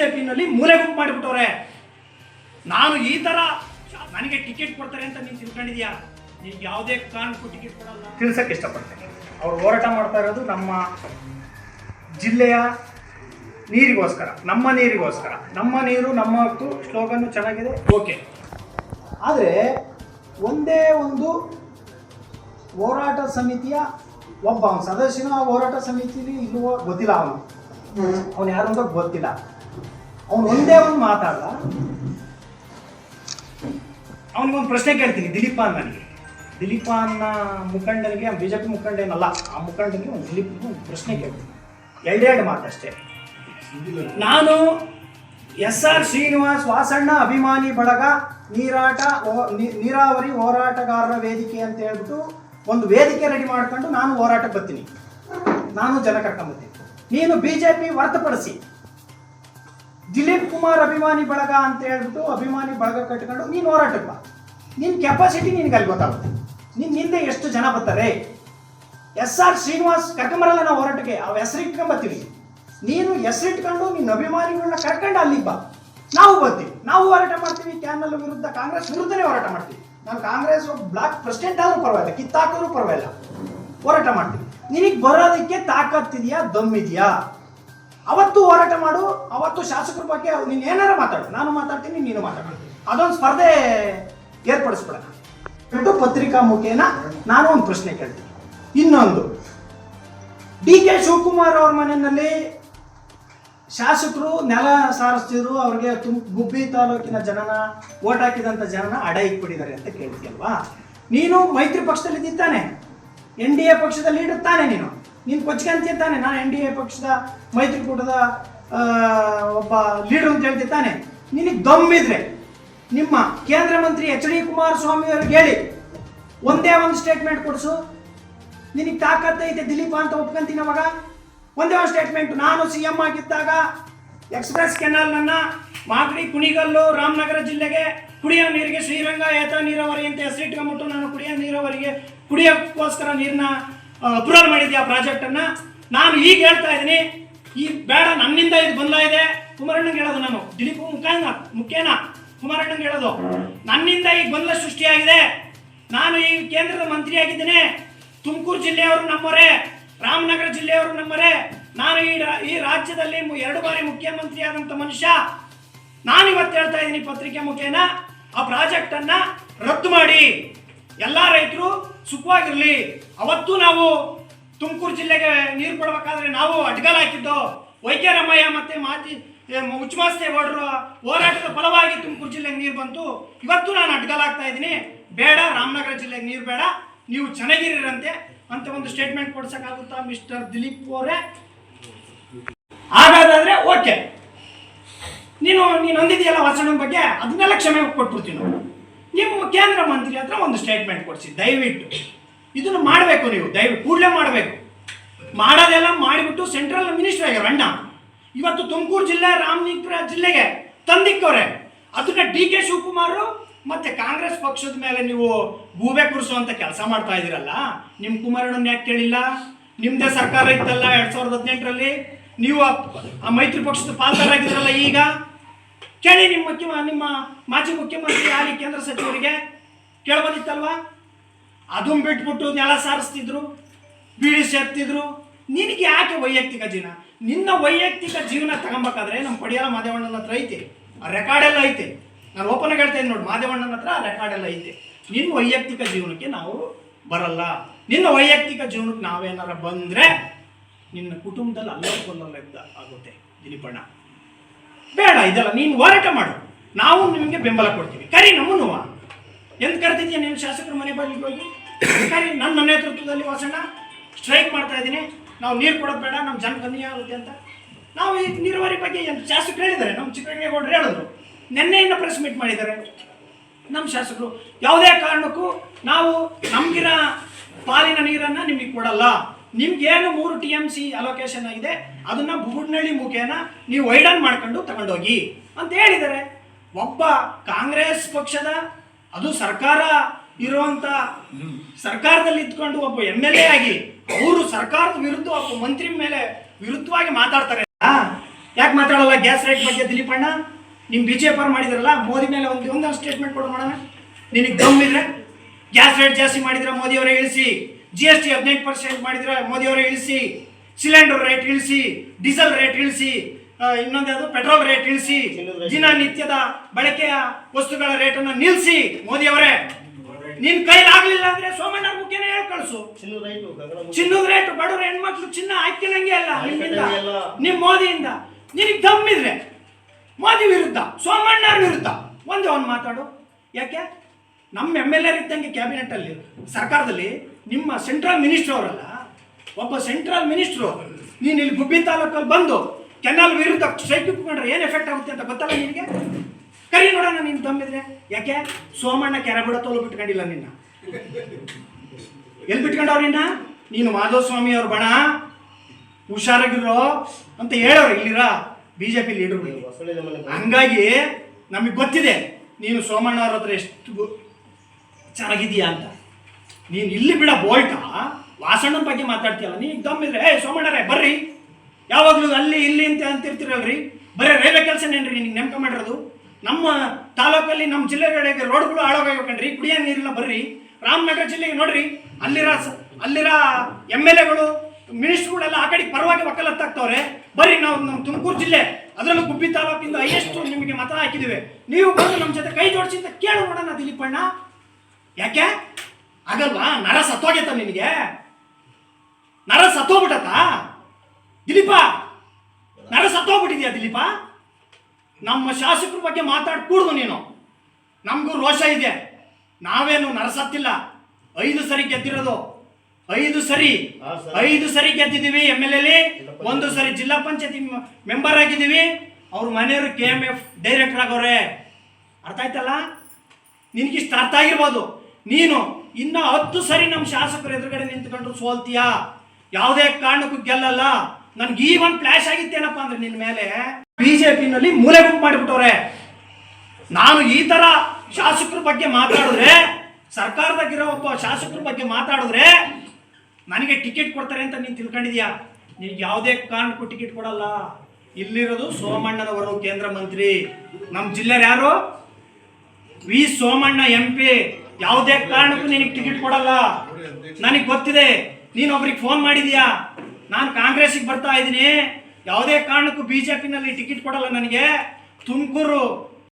J ಪಿನಲ್ಲಿ ಮೂಲೆ ಗುಂಪು ಮಾಡಿಬಿಟ್ಟವ್ರೆ. ನಾನು ಈ ಥರ ನನಗೆ ಟಿಕೆಟ್ ಕೊಡ್ತಾರೆ ಅಂತ ನೀನು ತಿಳ್ಕೊಂಡಿದ್ಯಾ ನೀವು ಯಾವುದೇ ಕಾರಣಕ್ಕೂ ಟಿಕೆಟ್ ಕೊಡಲ್ಲ. ತಿಳ್ಸಕ್ಕೆ ಇಷ್ಟಪಡ್ತೇನೆ. ಅವ್ರು ಹೋರಾಟ ಮಾಡ್ತಾ ಇರೋದು ನಮ್ಮ ಜಿಲ್ಲೆಯ ನೀರಿಗೋಸ್ಕರ ನಮ್ಮ ನೀರಿಗೋಸ್ಕರ. ನಮ್ಮ ನೀರು ನಮ್ಮ ಹಕ್ಕು ಸ್ಲೋಗನ್ನು ಚೆನ್ನಾಗಿದೆ. ಓಕೆ. ಆದರೆ ಒಂದೇ ಒಂದು ಹೋರಾಟ ಸಮಿತಿಯ ಒಬ್ಬ ಅವ್ನು ಸದಸ್ಯನ ಆ ಹೋರಾಟ ಸಮಿತಿಲಿ ಇಲ್ಲವೋ ಗೊತ್ತಿಲ್ಲ ಅವನು. ಅವನು ಯಾರು ಅಂತ ಗೊತ್ತಿಲ್ಲ. ಅವನು ಒಂದೇ ಒಂದು ಮಾತಾಡ ಅವನಿಗೊಂದು ಪ್ರಶ್ನೆ ಕೇಳ್ತೀನಿ, ದಿಲೀಪ ನನಗೆ ದಿಲೀಪ ಅನ್ನ ಮುಖಂಡನಿಗೆ ಬಿ ಜೆ ಪಿ ಮುಖಂಡ ಏನಲ್ಲ ಆ ಮುಖಂಡನಿಗೆ ಒಂದು ದಿಲೀಪ್ಗೆ ಒಂದು ಪ್ರಶ್ನೆ ಕೇಳ್ತೀನಿ. ಎರಡೆರಡು ಮಾತಷ್ಟೇ ನಾನು ಎಸ್ ಆರ್ ಶ್ರೀನಿವಾಸ್ ವಾಸಣ್ಣ ಅಭಿಮಾನಿ ಬಳಗ, ನೀರಾಟ ನೀರಾವರಿ ಹೋರಾಟಗಾರರ ವೇದಿಕೆ ಅಂತ ಹೇಳ್ಬಿಟ್ಟು ಒಂದು ವೇದಿಕೆ ರೆಡಿ ಮಾಡ್ಕೊಂಡು ನಾನು ಹೋರಾಟಕ್ಕೆ ಬರ್ತೀನಿ. ನಾನು ಜನ ಕರ್ಕೊಂಬರ್ತೀನಿ ನೀನು ಬಿ ಜೆ ಪಿ ಹೊರತುಪಡಿಸಿ ದಿಲೀಪ್ ಕುಮಾರ್ ಅಭಿಮಾನಿ ಬಳಗ ಅಂತ ಹೇಳ್ಬಿಟ್ಟು ಅಭಿಮಾನಿ ಬಳಗ ಕಟ್ಕೊಂಡು ನೀನು ಹೋರಾಟಕ್ಕೆ ಬಾ. ನಿನ್ನ ಕೆಪಾಸಿಟಿ ನಿನಗೆ ಅಲ್ಲಿ ಗೊತ್ತಾಗುತ್ತೆ. ನಿನ್ನ ಹಿಂದೆ ಎಷ್ಟು ಜನ ಬರ್ತಾರೆ? ಎಸ್ ಆರ್ ಶ್ರೀನಿವಾಸ್ ಕರ್ಕೊಂಬರಲ್ಲ ನಾವು ಹೋರಾಟಕ್ಕೆ? ಅವ್ ಹೆಸರು ಇಟ್ಕೊಂಬರ್ತೀವಿ ನೀನು ಹೆಸರಿಟ್ಕೊಂಡು ನಿನ್ನ ಅಭಿಮಾನಿಗಳನ್ನ ಕರ್ಕೊಂಡು ಅಲ್ಲಿಗೆ ಬಾ. ನಾವು ಬರ್ತೀವಿ. ನಾವು ಹೋರಾಟ ಮಾಡ್ತೀವಿ. ಕ್ಯಾನಲ್ ವಿರುದ್ಧ ಕಾಂಗ್ರೆಸ್ ವಿರುದ್ಧನೇ ಹೋರಾಟ ಮಾಡ್ತೀವಿ. ನಾನು ಕಾಂಗ್ರೆಸ್ ಬ್ಲಾಕ್ ಪ್ರೆಸಿಡೆಂಟ್ ಆದರೂ ಪರವಾಗಿಲ್ಲ. ಕಿತ್ತಾಕಿದ್ರೂ ಪರವಾಗಿಲ್ಲ. ಹೋರಾಟ ಮಾಡ್ತೀವಿ. ನಿನಗೆ ಬರೋದಕ್ಕೆ ತಾಕತ್ತಿದೆಯಾ? ದಮ್ಮಿದೆಯಾ? ಅವತ್ತು ಹೋರಾಟ ಮಾಡು, ಅವತ್ತು ಶಾಸಕರ ಬಗ್ಗೆ ನೀನು ಏನಾರ ಮಾತಾಡು. ನಾನು ಮಾತಾಡ್ತೀನಿ, ನೀನು ಮಾತಾಡು. ಅದೊಂದು ಸ್ಪರ್ಧೆ ಏರ್ಪಡಿಸ್ಬಿಡೋಣ. ಬಿಟ್ಟು ಪತ್ರಿಕಾ ಮುಖೇನ ನಾನು ಒಂದು ಪ್ರಶ್ನೆ ಕೇಳ್ತೀನಿ. ಇನ್ನೊಂದು, ಡಿ ಕೆ ಶಿವಕುಮಾರ್ ಅವ್ರ ಮನೆಯಲ್ಲಿ ಶಾಸಕರು, ನೆಲ ಸಾರಿಸ್ತಿದ್ರು, ಅವ್ರಿಗೆ ತುಮ್ ಗುಬ್ಬಿ ತಾಲೂಕಿನ ಜನನ ಓಟ್ ಹಾಕಿದಂಥ ಜನನ ಅಡ ಇಟ್ಬಿಟ್ಟಿದ್ದಾರೆ ಅಂತ ಕೇಳ್ತೀಯಲ್ವಾ ನೀನು ಮೈತ್ರಿ ಪಕ್ಷದಲ್ಲಿ ಇದ್ದಿದ್ದಾನೆ ಎನ್ ಡಿ ಎ ಪಕ್ಷದಲ್ಲಿ ಇಡುತ್ತಾನೆ ತಾನೆ ನೀನು. ನೀನು ಕೊಚ್ಕೊಂತೀಯ ತಾನೆ. ನಾನು ಎನ್ ಡಿ ಎ ಪಕ್ಷದ ಮೈತ್ರಿಕೂಟದ ಒಬ್ಬ ಲೀಡರ್ ಅಂತ ಹೇಳ್ತಿದ್ದಾನೆ ನಿನಗೆ ದಮ್ಮಿದ್ರೆ ನಿಮ್ಮ ಕೇಂದ್ರ ಮಂತ್ರಿ ಎಚ್ ಡಿ ಕುಮಾರಸ್ವಾಮಿ ಅವ್ರಿಗೆ ಹೇಳಿ. ಒಂದೇ ಒಂದು ಸ್ಟೇಟ್ಮೆಂಟ್ ಕೊಡಿಸು. ನಿನಗೆ ತಾಕತ್ತೈತೆ ದಿಲೀಪ ಅಂತ ಒಪ್ಕೊಂತೀನಿ ಅವಾಗ ಒಂದೇ ಒಂದು ಸ್ಟೇಟ್ಮೆಂಟ್ ನಾನು ಸಿ ಎಂ ಆಗಿದ್ದಾಗ ಎಕ್ಸ್ಪ್ರೆಸ್ ಕೆನಾಲ್ನನ್ನು ಮಾಗಡಿ, ಕುಣಿಗಲ್ಲು, ರಾಮನಗರ ಜಿಲ್ಲೆಗೆ ಕುಡಿಯೋ ನೀರಿಗೆ ಶ್ರೀರಂಗ ಏತ ನೀರಾವರಿ ಅಂತ ಹೆಸರಿಟ್ಕೊಂಬಿಟ್ಟು ನಾನು ಕುಡಿಯೋ ನೀರಾವರಿಗೆ ಕುಡಿಯೋಕ್ಕೋಸ್ಕರ ನೀರನ್ನ ಅಪ್ರೂವಲ್ ಮಾಡಿದ್ದೆ ಆ ಪ್ರಾಜೆಕ್ಟನ್ನು ನಾನು ಈಗ ಹೇಳ್ತಾ ಇದ್ದೀನಿ, ಈ ಬೇಡ, ನನ್ನಿಂದ ಇದು ಬಂದ ಇದೆ. ಕುಮಾರಣ್ಣಂಗೆ ಹೇಳೋದು ನಾನು. ದಿಲೀಪ್ ಮುಖೇನ ಮುಖ್ಯನ ಕುಮಾರಣ್ಣಂಗೆ ಹೇಳೋದು. ನನ್ನಿಂದ ಈಗ ಬಂದ ಸೃಷ್ಟಿಯಾಗಿದೆ. ನಾನು ಈ ಕೇಂದ್ರದ ಮಂತ್ರಿ ಆಗಿದ್ದೇನೆ ತುಮಕೂರು ಜಿಲ್ಲೆಯವರು ನಮ್ಮವರೇ, ರಾಮನಗರ ಜಿಲ್ಲೆಯವರು ನಮ್ಮವರೇ. ನಾನು ಈ ಈ ರಾಜ್ಯದಲ್ಲಿ ಎರಡು ಬಾರಿ ಮುಖ್ಯಮಂತ್ರಿ ಆದಂಥ ಮನುಷ್ಯ. ನಾನು ಇವತ್ತು ಹೇಳ್ತಾ ಇದ್ದೀನಿ ಪತ್ರಿಕೆ ಮುಖೇನ. ಆ ಪ್ರಾಜೆಕ್ಟ್ ಅನ್ನ ರದ್ದು ಮಾಡಿ. ಎಲ್ಲ ರೈತರು ಸುಖವಾಗಿರ್ಲಿ. ಅವತ್ತು ನಾವು ತುಮಕೂರು ಜಿಲ್ಲೆಗೆ ನೀರು ಕೊಡಬೇಕಾದ್ರೆ ನಾವು ಅಡ್ಗಲ್ ಹಾಕಿದ್ದು. ವೈದ್ಯ ರಾಮಯ್ಯ ಮತ್ತೆ ಮಾತಿ ಉಚ್ಚಮಾಸ್ತೇಗೌಡರು ಹೋರಾಟದ ಫಲವಾಗಿ ತುಮಕೂರು ಜಿಲ್ಲೆಗೆ ನೀರು ಬಂತು. ಇವತ್ತು ನಾನು ಅಡ್ಗಲ್ ಆಗ್ತಾ ಇದ್ದೀನಿ. ಬೇಡ, ರಾಮನಗರ ಜಿಲ್ಲೆಗೆ ನೀರು ಬೇಡ. ನೀವು ಚೆನ್ನಾಗಿರಂತೆ ಅಂತ ಒಂದು ಸ್ಟೇಟ್ಮೆಂಟ್ ಕೊಡ್ಸೋಕ್ಕಾಗುತ್ತಾ ಮಿಸ್ಟರ್ ದಿಲೀಪ್ ಅವರೇ? ಹಾಗಾದ್ರೆ ಓಕೆ ನೀನು ನೀನು ಹೊಂದಿದೆಯಲ್ಲ ವಾಸಣ್ಣನ ಬಗ್ಗೆ? ಅದನ್ನೆಲ್ಲ ಕ್ಷಮೆ ಕೊಟ್ಬಿಡ್ತೀನಿ. ನಿಮ್ಮ ಕೇಂದ್ರ ಮಂತ್ರಿ ಹತ್ರ ಒಂದು ಸ್ಟೇಟ್ಮೆಂಟ್ ಕೊಡಿಸಿ, ದಯವಿಟ್ಟು. ಇದನ್ನು ಮಾಡಬೇಕು ನೀವು, ದಯವಿಟ್ಟು, ಕೂಡಲೇ ಮಾಡಬೇಕು. ಮಾಡೋದೆಲ್ಲ ಮಾಡಿಬಿಟ್ಟು ಸೆಂಟ್ರಲ್ ಮಿನಿಸ್ಟರ್ ಆಗ್ಯಾರ ಅಣ್ಣ, ಇವತ್ತು ತುಮಕೂರು ಜಿಲ್ಲೆ ರಾಮನಗರ ಜಿಲ್ಲೆಗೆ ತಂದಿಕ್ಕವ್ರೆ. ಅದನ್ನ ಡಿ ಕೆ ಶಿವಕುಮಾರ್ ಮತ್ತೆ ಕಾಂಗ್ರೆಸ್ ಪಕ್ಷದ ಮೇಲೆ ನೀವು ಗೂಬೆ ಕುರಿಸುವಂತ ಕೆಲಸ ಮಾಡ್ತಾ ಇದ್ದೀರಲ್ಲ ನಿಮ್ಮ ಕುಮಾರಣ್ಣನ ಯಾಕೆ ಕೇಳಿಲ್ಲ? ನಿಮ್ಮದೇ ಸರ್ಕಾರ ಇತ್ತಲ್ಲ ಎರಡ್ ಸಾವಿರದ ಹದಿನೆಂಟರಲ್ಲಿ? ನೀವು ಆ- ಆ ಮೈತ್ರಿ ಪಕ್ಷದ ಪಾಲ್ದಾರಾಗಿದ್ರಲ್ಲ ಈಗ? ಕೇಳಿ ನಿಮ್ಮ ಮುಖ್ಯ ನಿಮ್ಮ ಮಾಜಿ ಮುಖ್ಯಮಂತ್ರಿ ಹಾಲಿ ಕೇಂದ್ರ ಸಚಿವರಿಗೆ ಕೇಳ್ಬೋದಿತ್ತಲ್ವಾ? ಅದನ್ನ ಬಿಟ್ಬಿಟ್ಟು ನೆಲ ಸಾರಿಸ್ತಿದ್ರು, ಬೀಡಿ ಸೇರ್ತಿದ್ರು ನಿನಗೆ ಯಾಕೆ ವೈಯಕ್ತಿಕ ಜೀವನ? ನಿನ್ನ ವೈಯಕ್ತಿಕ ಜೀವನ ತಗೊಬೇಕಾದ್ರೆ ನಮ್ಮ ಪಡಿಯಾಲ ಮಾದೇವಣ್ಣನ ಹತ್ರ ಐತೆ. ಆ ರೆಕಾರ್ಡ್ ಎಲ್ಲ ಐತೆ. ನಾನು ಓಪನ್ ಹೇಳ್ತೇನೆ ಹೇಳ್ತಾ ನೋಡಿ, ಮಾದೇವಣ್ಣನ ಹತ್ರ ಆ ರೆಕಾರ್ಡ್ ಎಲ್ಲ ಐತೆ. ನಿನ್ನ ವೈಯಕ್ತಿಕ ಜೀವನಕ್ಕೆ ನಾವು ಬರಲ್ಲ. ನಿನ್ನ ವೈಯಕ್ತಿಕ ಜೀವನಕ್ಕೆ ನಾವೇನಾರ ಬಂದರೆ ನಿನ್ನ ಕುಟುಂಬದಲ್ಲಿ ಅಲ್ಲ ಕೊಲ್ಲಲ್ಲ ಇದ್ದ ಆಗುತ್ತೆ, ದಿಲೀಪಣ್ಣ. ಬೇಡ, ಇದೆಲ್ಲ ನೀನು ಹೋರಾಟ ಮಾಡು. ನಾವು ನಿಮಗೆ ಬೆಂಬಲ ಕೊಡ್ತೀವಿ. ಕರಿ ನಮ್ಮನ್ನು ಎಂತ ಕರೆದಿದ್ದೀಯ ನಿಮ್ಮ ಶಾಸಕರ ಮನೆ ಬಾಗಿಲಿಗೆ ಹೋಗಿ? ಕರಿ, ನನ್ನ ನೇತೃತ್ವದಲ್ಲಿ ವಾಸಣ್ಣ. ಸ್ಟ್ರೈಕ್ ಮಾಡ್ತಾ ಇದ್ದೀನಿ. ನಾವು ನೀರು ಕೊಡೋದು ಬೇಡ, ನಮ್ಮ ಜನ ಕಮ್ಮಿ ಆಗುತ್ತೆ ಅಂತ. ನಾವು ಈ ನೀರಾವರಿ ಬಗ್ಗೆ ಶಾಸಕರು ಹೇಳಿದ್ದಾರೆ? ನಮ್ಮ ಚಿಕ್ಕರಂಗೇಗೌಡರು ಹೇಳಿದ್ರು. ನಿನ್ನೆಯಿಂದ ಪ್ರೆಸ್ ಮೀಟ್ ಮಾಡಿದ್ದಾರೆ. ನಮ್ಮ ಶಾಸಕರು, ಯಾವುದೇ ಕಾರಣಕ್ಕೂ ನಾವು ನಮಗಿರೋ ಪಾಲಿನ ನೀರನ್ನು ನಿಮಗೆ ಕೊಡಲ್ಲ. ನಿಮ್ಗೇನು ಮೂರು ಟಿ ಎಂ ಸಿ ಅಲೋಕೇಶನ್ ಆಗಿದೆ, ಅದನ್ನ ಬುಡ್ನಳ್ಳಿ ಮುಖೇನ ನೀವು ವೈಡನ್ ಮಾಡ್ಕೊಂಡು ತಗೊಂಡೋಗಿ ಅಂತ ಹೇಳಿದ್ದಾರೆ ಒಬ್ಬ ಕಾಂಗ್ರೆಸ್ ಪಕ್ಷದ, ಅದು ಸರ್ಕಾರ ಇರುವಂತ ಸರ್ಕಾರದಲ್ಲಿ ಇದ್ಕೊಂಡು ಒಬ್ಬ ಎಂ ಎಲ್ ಎ ಆಗಿ, ಅವರು ಸರ್ಕಾರದ ವಿರುದ್ಧ ಒಬ್ಬ ಮಂತ್ರಿ ಮೇಲೆ ವಿರುದ್ಧವಾಗಿ ಮಾತಾಡ್ತಾರೆ. ಯಾಕೆ ಮಾತಾಡಲ್ಲ? ಗ್ಯಾಸ್ ರೇಟ್ ಬಗ್ಗೆ ದಿಲೀಪ್ ಅಣ್ಣ ನಿಮ್ಮ ಬಿ ಜೆ ಪಿ ಮಾಡಿದ್ರಲ್ಲ, ಮೋದಿ ಮೇಲೆ ಒಂದು ಒಂದೊಂದು ಸ್ಟೇಟ್ಮೆಂಟ್ ಕೊಡೋಣ ನಿನಗೆ ದಮ್ಮಿದ್ರೆ ಗ್ಯಾಸ್ ರೇಟ್ ಜಾಸ್ತಿ ಮಾಡಿದ್ರೆ ಮೋದಿ ಅವರೇ ಇಳಿಸಿ. ಜಿ ಎಸ್ ಟಿ ಹದಿನೆಂಟು ಪರ್ಸೆಂಟ್ ಮಾಡಿದ್ರೆ ಮೋದಿ ಅವರೇ ಇಳಿಸಿ ಸಿಲಿಂಡರ್ ರೇಟ್ ಇಳಿಸಿ ಡೀಸೆಲ್ ರೇಟ್ ಇಳಿಸಿ ಇನ್ನೊಂದು ಪೆಟ್ರೋಲ್ ರೇಟ್ ಇಳಿಸಿ ದಿನನಿತ್ಯದ ಬಳಕೆಯ ವಸ್ತುಗಳ ರೇಟನ್ನು ನಿಲ್ಲಿಸಿ ಮೋದಿ ಅವರೇ. ನಿನ್ ಕೈಲಾಗ್ಲಿಲ್ಲ ಅಂದ್ರೆ ಸೋಮಣ್ಣ ಮುಖ್ಯನೇ ಹೇಳಿ ಕಳಿಸು. ಚಿನ್ನದ ರೈಟು ಗಗನ ಚಿನ್ನದ ರೇಟ್ ಬಡವ್ರ ಹೆಣ್ಮಕ್ಳು ಚಿನ್ನ ಹಾಕಿನಂಗೆ ಅಲ್ಲ ನಿಮ್ಮಿಂದ ನಿಮ್ ಮೋದಿಯಿಂದ. ನಿನಗ್ ದಮ್ಮಿದ್ರೆ ಮೋದಿ ವಿರುದ್ಧ ಸೋಮಣ್ಣ ವಿರುದ್ಧ ಒಂದೇ ಒಂದು ಮಾತಾಡು. ಯಾಕೆ? ನಮ್ಮ ಎಂ ಎಲ್ ಎರ್ ಇದ್ದಂಗೆ ಕ್ಯಾಬಿನೆಟ್ ಅಲ್ಲಿ ಸರ್ಕಾರದಲ್ಲಿ ನಿಮ್ಮ ಸೆಂಟ್ರಲ್ ಮಿನಿಸ್ಟರ್ ಅವರಲ್ಲ, ಒಬ್ಬ ಸೆಂಟ್ರಲ್ ಮಿನಿಸ್ಟ್ರು ನೀನು ಇಲ್ಲಿ ಗುಬ್ಬಿ ತಾಲೂಕಲ್ಲಿ ಬಂದು ಕೆನಾಲ್ ವಿರುದ್ಧ ಸ್ಟ್ರೈಕ್ ಇಟ್ಕೊಂಡ್ರೆ ಏನು ಎಫೆಕ್ಟ್ ಆಗುತ್ತೆ ಅಂತ ಗೊತ್ತಲ್ಲ ನಿನಗೆ? ಕರಿ ನೋಡೋಣ ನೀನು ದಮ್ಮಿದ್ರೆ. ಯಾಕೆ? ಸೋಮಣ್ಣ ಕೆರೆ ತೋಲು ಬಿಟ್ಕೊಂಡಿಲ್ಲ ನಿನ್ನ. ಎಲ್ಲಿ ಬಿಟ್ಕೊಂಡವ್ರು ನಿನ್ನ? ನೀನು ಮಾಧವಸ್ವಾಮಿ ಅವ್ರ ಬಣ. ಹುಷಾರಾಗಿರೋ ಅಂತ ಹೇಳೋರು ಇಲ್ಲಿರ ಬಿ ಜೆ ಪಿ ಲೀಡರ್ ಹಂಗಾಗಿ ನಮಗೆ ಗೊತ್ತಿದೆ, ನೀನು ಸೋಮಣ್ಣ ಅವ್ರ ಹತ್ರ ಎಷ್ಟು ಚೆನ್ನಾಗಿದೀಯಾ ಅಂತ. ನೀನು ಇಲ್ಲಿ ಬಿಡ ಬೋಲ್ಟ? ವಾಸಣ್ಣನ ಬಗ್ಗೆ ಮಾತಾಡ್ತೀಯಲ್ಲ, ನೀನು ದಮ್ಮಿದ್ರೆ ಏ, ಸೋಮಣ್ಣರೇ, ಬರ್ರಿ. ಯಾವಾಗಲೂ ಅಲ್ಲಿ, ಇಲ್ಲಿ ಅಂತ ಅಂತಿರ್ತೀರಲ್ರಿ. ಬರೀ ರೈಲ್ವೆ ಕೆಲಸನೇನ್ರಿ ನಿನಗೆ ನೇಮಕ ಮಾಡಿರೋದು? ನಮ್ಮ ತಾಲೂಕಲ್ಲಿ ನಮ್ಮ ಜಿಲ್ಲೆಗಳಿಗೆ ರೋಡ್ಗಳು ಹಾಳಾಗೋಗ್ಬೇಕನ್ರಿ ಕುಡಿಯೋ ನೀರಿಲ್ಲ, ಬರ್ರಿ. ರಾಮನಗರ ಜಿಲ್ಲೆಗೆ ನೋಡ್ರಿ, ಅಲ್ಲಿರೋ ಅಲ್ಲಿರೋ ಎಂ ಎಲ್ ಎಗಳು, ಮಿನಿಸ್ಟ್ರುಗಳೆಲ್ಲ ಆ ಕಡೆ ಪರವಾಗಿ ವಕಾಲತ್ತಾಗ್ತವ್ರೆ. ಬರ್ರಿ, ನಾವು ನಮ್ಮ ತುಮಕೂರು ಜಿಲ್ಲೆ, ಅದರಲ್ಲೂ ಗುಬ್ಬಿ ತಾಲೂಕಿಂದ ಹೈಯೆಸ್ಟ್ ನಿಮಗೆ ಮತ ಹಾಕಿದ್ದೀವಿ ನೀವು ಬಂದು ನಮ್ಮ ಜೊತೆ ಕೈ ಜೋಡಿಸಿ ಅಂತ ಕೇಳು ನೋಡೋಣ, ದಿಲೀಪಣ್ಣ. ಯಾಕೆ? ಆಗಲ್ವಾ ನರ ಸತ್ತೋಗೈತ ನಿನಗೆ? ನರ ಸತ್ತೋಗ್ಬಿಟ್ಟತ ದಿಲೀಪ ನರ ಸತ್ತೋಗ್ಬಿಟ್ಟಿದ್ಯಾ ದಿಲೀಪ? ನಮ್ಮ ಶಾಸಕರ ಬಗ್ಗೆ ಮಾತಾಡ್ಕೂಡ್ದು ನೀನು. ನಮಗೂ ರೋಷ ಇದೆ. ನಾವೇನು ನರಸತ್ತಿಲ್ಲ ಐದು ಸರಿ ಗೆದ್ದಿರೋದು. ಐದು ಸರಿ ಐದು ಸರಿ ಗೆದ್ದಿದ್ದೀವಿ ಎಂ ಎಲ್ ಎಲ್ಲಿ? ಒಂದು ಸರಿ ಜಿಲ್ಲಾ ಪಂಚಾಯತಿ ಮೆಂಬರ್ ಆಗಿದ್ದೀವಿ. ಅವ್ರ ಮನೆಯವರು ಕೆ ಎಂ ಎಫ್ ಡೈರೆಕ್ಟರ್ ಆಗೋರೆ. ಅರ್ಥ ಆಯ್ತಲ್ಲ? ನಿನಗಿಷ್ಟು ಅರ್ಥ ಆಗಿರ್ಬೋದು. ನೀನು ಇನ್ನ ಹತ್ತು ಸರಿ ನಮ್ಮ ಶಾಸಕರು ಎದುರುಗಡೆ ನಿಂತ್ಕೊಂಡ್ರು ಸೋಲ್ತೀಯಾ? ಯಾವುದೇ ಕಾರಣಕ್ಕೂ ಗೆಲ್ಲಲ್ಲ. ನನ್ಗೆ ಈ ಒಂದು ಫ್ಲಾಶ್ ಆಗಿತ್ತೇನಪ್ಪ ಅಂದ್ರೆ ನಿನ್ನ ಮೇಲೆ. ಬಿಜೆಪಿನಲ್ಲಿ ಮೂಲೆ ಗುಂಪು ಮಾಡಿಬಿಟ್ಟವ್ರೆ. ನಾನು ಈ ತರ ಶಾಸಕರ ಬಗ್ಗೆ ಮಾತಾಡಿದ್ರೆ, ಸರ್ಕಾರದಾಗಿರೋ ಒಬ್ಬ ಶಾಸಕರ ಬಗ್ಗೆ ಮಾತಾಡಿದ್ರೆ, ನನಗೆ ಟಿಕೆಟ್ ಕೊಡ್ತಾರೆ ಅಂತ ನೀನು ತಿಳ್ಕೊಂಡಿದ್ಯಾ? ನಿನಗೆ ಯಾವುದೇ ಕಾರಣಕ್ಕೂ ಟಿಕೆಟ್ ಕೊಡಲ್ಲ. ಇಲ್ಲಿರೋದು ಸೋಮಣ್ಣನವರು ಕೇಂದ್ರ ಮಂತ್ರಿ. ನಮ್ಮ ಜಿಲ್ಲೆ ಯಾರು? V Somanna M P. ಯಾವುದೇ ಕಾರಣಕ್ಕೂ ನಿನಗೆ ಟಿಕೆಟ್ ಕೊಡಲ್ಲ. ನನಗೆ ಗೊತ್ತಿದೆ ನೀನು ಒಬ್ರಿಗೆ ಫೋನ್ ಮಾಡಿದೀಯಾ? ನಾನು ಕಾಂಗ್ರೆಸ್ಸಿಗೆ ಬರ್ತಾ ಇದ್ದೀನಿ. ಯಾವುದೇ ಕಾರಣಕ್ಕೂ ಬಿ ಜೆ ಪಿನಲ್ಲಿ ಟಿಕೆಟ್ ಕೊಡಲ್ಲ ನನಗೆ. ತುಮಕೂರು